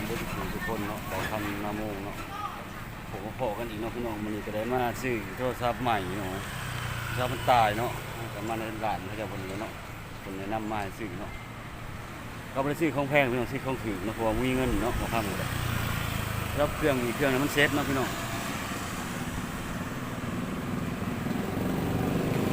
องบุญทุกทุกคนเนาะขอคำนาโมงเนาะผมก็พอกันอีกเนาะพี่น้องมันนี่ก็ได้มาซื้อโทรศัพท์ใหม่เนาะโทรศัพท์มันตายเนาะก็มาในร้านเขาจะคนเนาะคนแนะนำมาซื้อเนาะก็ไม่ได้ซื้อของแพงพี่น้องซื้อของถือเนาะเพราะว่ามีเงินเนาะขอคำเลยแล้วเครื่องมีเครื่องนั้นมันเซ็ตเนาะพี่น้อง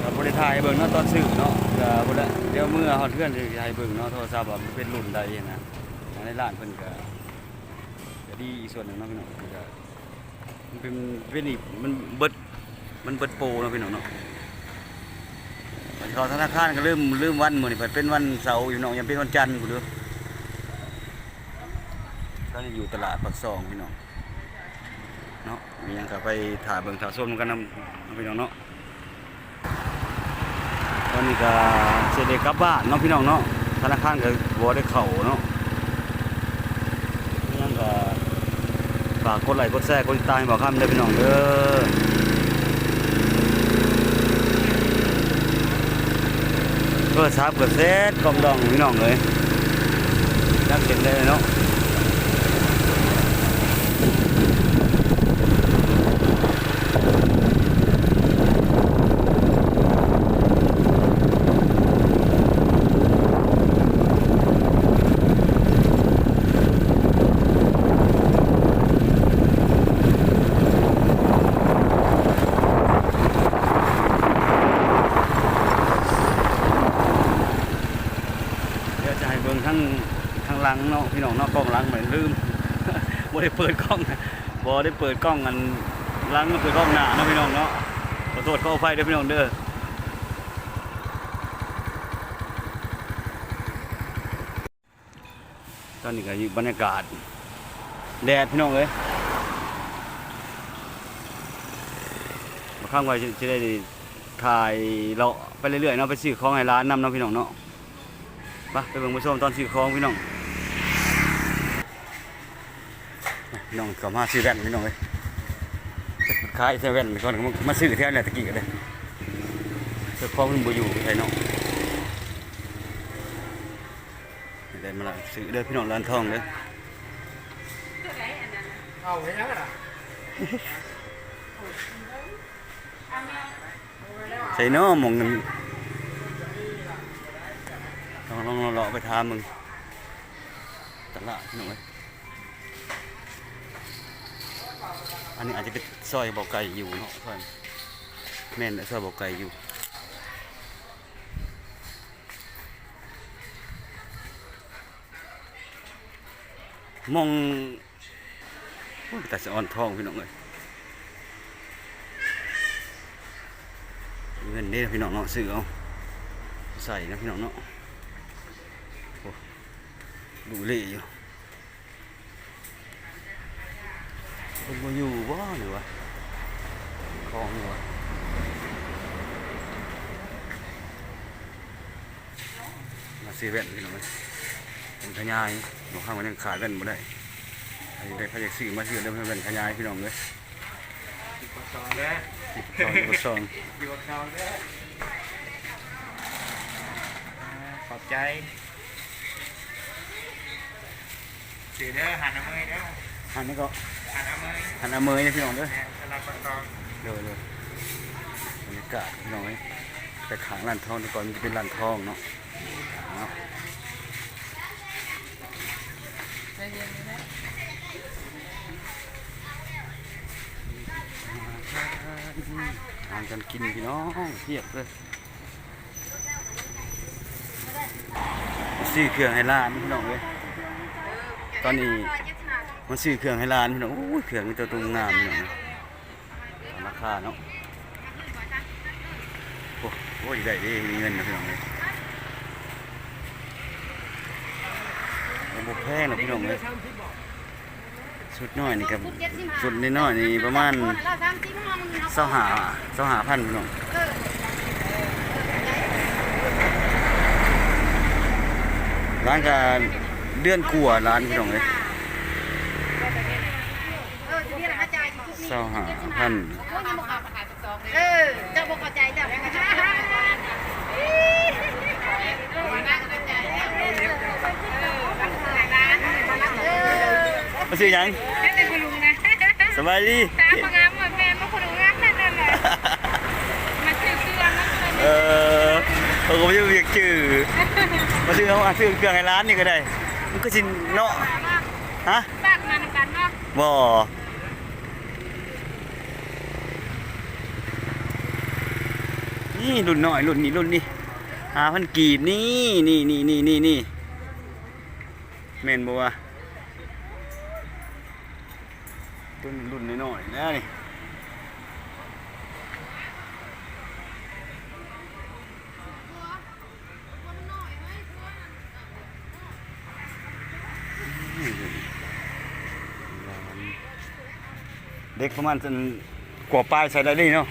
ก็บริทายเบิ่งเนาะตอนซื้อเนาะก็บ่ได้เดี๋ยวเมื่อเฮาเพื่อนสิให้เบิ่งเนาะโทรศัพท์ว่ามันเป็นรุ่นใดนะในร้านเพิ่นก็ก็ ดีอีกส่วนหนึ่งเนาะพี่น้องมันก็มันเป็นเป็นอีกมันเบิดมันเบิดโปรเนาะพี่น้องเนาะตอนธนาคารก็เริ่มเริ่มวันเหมือนเพิ่นเป็นวันเสาร์อยู่เนาะยังเป็นวันจันทร์กูเด้อก็อยู่ตลาดปักซองพี่น้องเนาะมียังก็ไปถ่ายเบิ่งถ่ายชมกันนำพี่น้องเนาะตอนนี้ก็สิได้กลับบ้านเนาะพี่น้องเนาะธนาคารก็บ่ได้เข้าเนาะ ยังก็ ฝากกดไลค์กดแชร์กดติดตามบอกข้ามเด้อพี่น้องเด้อก็ทราบกับเซตกล่องดองพี่น้องเลยนักเสร็จได้เลยเนาะเดี๋ยวจะให้เบิ่งทั้งทั้งหลังเนาะพี่น้องเนาะกล้องหลังเหมือนลืม บ่ ได้เปิดกล้องบ่ได้เปิดกล้องกันหลังเปิดกล้องหนาเนาะพี่น้องเนาะขอโทษขออภัยเด้อพี่น้องเด้อตอนนี้ก็อยู่บรรยากาศแดดพี่น้องเอ้ยมาข้างไว้จะได้ถ่ายเราะไปเรื่อยๆเนาะไปซื้อของให้ร้านนำเนาะพี่น้องเนาะไปไปเบิ่งผู้ชมตอนซื้อของพี่น้องพี่ น้องก็มาซื้อแว่นพี่น้องเอ้ยขายเซเว่นก่อนมาซื้อแถวเนี่ยตะกี้ก็ได้เจ้าของมันบ่อยู่ไทยเนาะได้มาละซื้อเด้อพี่น้องร้านทองเด้อเอาไปยังไงล่ะใส่เนาะหมองนึงลองลองเลาะไปทามมึงตลาดพี่น้องเอ้ย อันนี้อาจจะเป็นซอยบ่อไก่อยู่เนาะเพื่อนแม่นซอยบ่อไก่อยู่มองโอ้ยแต่สะอ่อนทองพี่น้องเอ้ยเงินนี่นะพี่น้องเนาะซื้อเอาใส่นะพี่น้องเนาะโอ้ดูเละอยู่ คนมาอยู่บ่หรือวะคลองอยู่วะมาซื้อแว่นพี่น้องเอ้ยเป็นขยายบางครั้งมันยังขายแว่นบ่ได้ใครได้เขาอยากซื้อมาซื้อได้เป็นขยายพี่น้องเลยอยู่กับซองเด้อซองอยู่กับซองอยู่กับซองเด้ออ่าขอบใจสื่อเด้อหันเอามือเด้อ อันนี้ก็หันเอามืออันอเมยนะพี่น้องเด้อแม่สลับกับซองเร็วเร็วบรรยากาศพี่น้องเอ้ยแต่ขางร้านทองแต่ก่อนมันจะเป็นร้านทองเนาะเนาะทานกันกินพี่น้องเทียบเลยซื้อเครื่องให้ร้านพี่น้องเอ้ยตอนนี้ มันซื้อเครื่องให้ร้านพี่น้องโอ้ยเครื่องมีตัวตรงงามพี่น้องเอ้ยตามราคาเนาะโอ้โหได้ดีมีเงินนะพี่น้องเลยโอ้โหแพงนะพี่น้องเลยชุดน้อยนี่กับชุดน้อยนี่ประมาณเสาหาเสาหาพันพี่น้องร้านก็เดือนกลัวร้านพี่น้องเลย เสาหาพันเออเจ้าบอกเข้าใจเจ้าไม่เข้าใจเออมาซื้อหยังนั่นเป็นคุณลุงนะสบายดีตาพงามเหมือนแม่มาคุณลุงงามนั่นนั่นแหละมาซื้อเครื่องนะเออเขาก็ไม่ได้เรียกชื่อมาซื้อเอาอะซื้อเครื่องให้ร้านนี่ก็ได้ มันก็สิเนาะฮะฝากมาในกันเนาะบ่ นี่รุ่นน้อยรุ่นนี้รุ่นนี้หาพันกีบนี่นี่นี่นี่นี่นี่แม่นบ่วะรุ่นรุ่นน้อยๆนะนี่เด็กประมาณสันกว่าปลายใส่ได้เลยเนาะ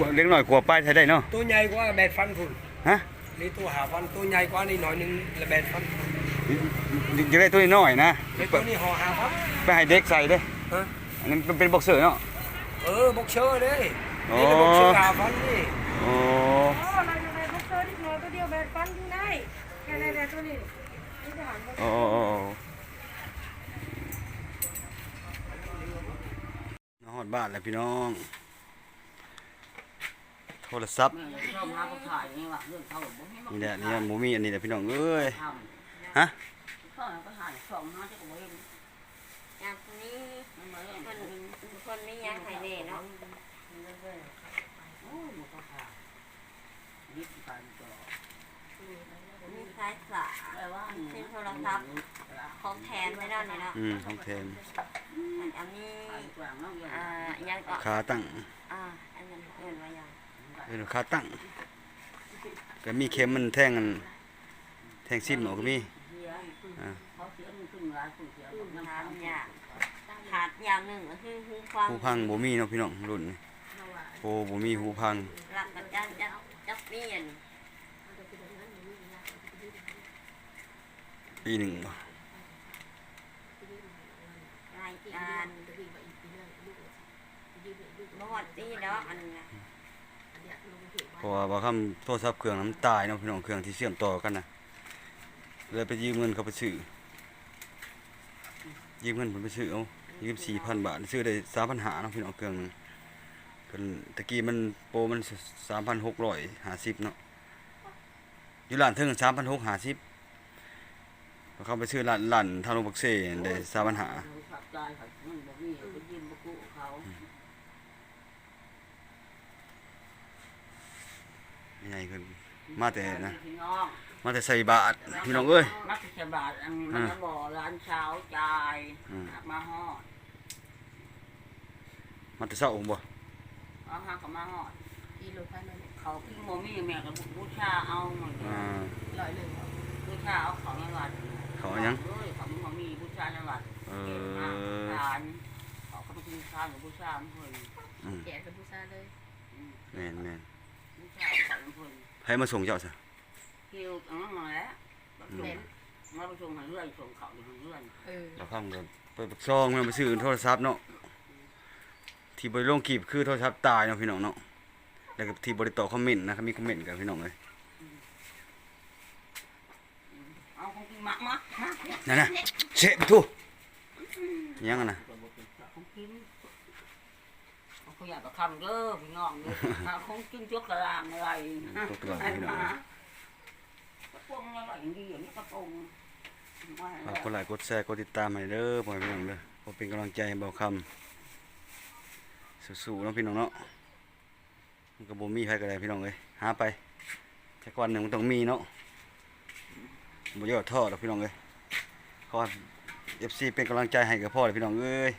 กว่าเล็กหน่อยกว่าปลายใส่ได้เนาะตัวใหญ่กว่าแบดฟันคุณฮะนี่ตัวหาฟันตัวใหญ่กว่านี่หน่อยหนึงและแบดฟันจะได้ตัวน้อยๆนะไอ้ตัวนี้ห่อหาฟันไปให้เด็กใส่เด้ฮะอันนั้นเป็นบ็อกเซอร์เนาะ เออบ็อกเชอร์เลยโอ้ นี่เป็นบ็อกเชอร์หาฟันนี่โอ้โอ้เราอยู่ในพวกเธอที่หน่อยตัวเดียวแบนฟันอยู่ได้แค่ไหนแต่ตัวนี้นี่จะหันไปโอ้โอ้โอ้น้องฮอดบ้านแล้วพี่น้อง โทรศัพท์เราหาผู้ชายนี่ว่าเรื่องเขาบ่ให้มานี่แหละนี่หมูมีอันนี้แหละพี่น้องเอ้ยทฮะำเขาก็หาสองห้าจะก็บ่เห็นอย่างนี้มันมาเล่นคนคนไม่ยังไข่เน่เนาะโอ้หมดก็ขาดยึดไปต่อมีสายสาแต่ว่าเป็นโทรศัพท์ของแทนไว้แล้วเนี่ยเนาะอืมของแทนอันนี้ขายกลางแล้วอย่างอ่ายังก็ขาตั้ง อ่าอันนั้นเอื่นว่ายัง เป็นขาตั้ง ก็มีเข็มมันแท่งกันแท่งซิมออกก็มีเสียเขาเสียมันขึ้นหลายคนเสียทานยากขาดอย่างหนึ่งก็คือหูฟังหูพังบ่มีเนาะพี่น้องรุ่นนี้โอ้บ่มีหูพังหลักกับจันจับจับเมียนปีหนึ่งบ่รายการบอดตีเนาะอันนี้ เพราะว่าบ่คำโทรศัพท์เครื่องน้ำตายเนาะพี่น้องเครื่องที่เชื่อมต่อกันนะเลยไปยืมเงินเขาไปซื้อยืมเงินเพิ่นไปซื้อเอายืม4,000บาทซื้อได้3,500เนาะพี่น้องเครื่องนึงเพิ่นตะกี้มันโปรมัน3,650เนาะอยู่ร้านเทิง3,650เขาไปซื้อร้านร้านทางโรงบักเซ่ได้3,500ขันบ่มีไปยืมบ่กู้เขา ใหญ่ขึ้นมาแต่นะ พี่น้องมาแต่ใส่บาทพี่น้องเอ้ย มักจะบาทอันมันจะบ่ร้านเช้าจ่ายอืม มาฮอดมาแต่เช้าบ่เอาหาก็มาฮอด อีลูกพันเลยเขาพี่โมมี่แม่กับบูชาเอาเหมือนอ่า ร้อยหนึ่งบูชาเอาของในวัดเขาเอาหยังเอ้ยของโมมี่บูชาในวัดเอเก่งมากอทานเขาก็ไปกินข้าวกับบูชาเพื่อนอืมแกะเป็นผู้ชายเลย แม่นแม่น บูชาของเพื่อนใครมาส่งเจ้าซะคิวอันนั้นมาแล้วมาส่งมาประชุมหันเรื่อยส่งเขาอยู่หันเรื่อยเออเราพามันเปิดปักซองมันไปซื้อโทรศัพท์เนาะที่บริลงกีบคือโทรศัพท์ตายเนาะพี่น้องเนาะแล้วก็ที่บริต่อคอมเมนต์นะครับมีคอมเมนต์กันพี่น้องเลยเอาของกินมามามานั่นน่ะเชะทุยังอะนะของกิน ขาอยากจะทำเด้อพี่น้องเด้อหาของกินจกกระลางอะไรตกตลอดไอ้พี่น้อง กระปงอะไรอย่างดีอย่างนี้กระปรงมาฝากกดไลค์กดแชร์กดติดตามให้เด้อพ่อแม่พี่น้องเด้อเพื่อเป็นกำลังใจให้เบาคำสู้ๆเนาะพี่น้องเนาะมันก็บ่มีใครก็ได้พี่น้องเอ้ยหาไปแต่ก่อนหนึ่งมันต้องมีเนาะบ่ยอดทอดอกพี่น้องเอ้ยขอให้ FC เป็นกำลังใจให้กับพ่อเลยพี่น้องเอ้ย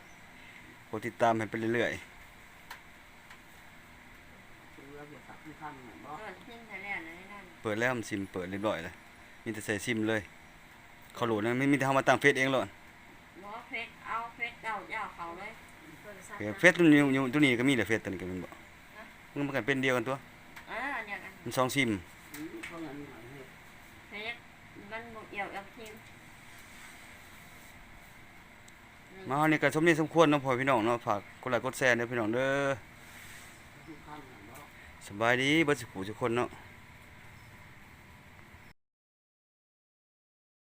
กดติดตามให้ไปเรื่อยเราอย่าสับที่ข้างหน่อยบ่เออขึ้นทะเลนั่นนั่นๆเปิดแล้วมันซิมเปิดเรียบร้อยแล้วมีแต่ใส่ซิมเลย เขาโหลดนะไม่มีแต่เฮามาตั้งเฟซเองหรอกบอเฟสเอาเฟสเก่าเจ้าเขาเลยเฟซตัวนี้อยู่ตัวนี้ก็มีแต่เฟซตัวนี้ก็มีบ่มันมันก็เป็นเดียวกันตัวเออเนี่ยกันมันสองซิมอืมเขาอย่างนี้หน่อยให้เฟสมันบุกเอี่ยวกับทีมมาเฮานี่ก็สมนี้สมควรเนาะพ่อพี่น้องเนาะฝากกดไลค์กดแชร์เด้อพี่น้องเด้อ ที่ข้างหน่อยบ่ สบายดีบิดสุขทุกคนเนาะ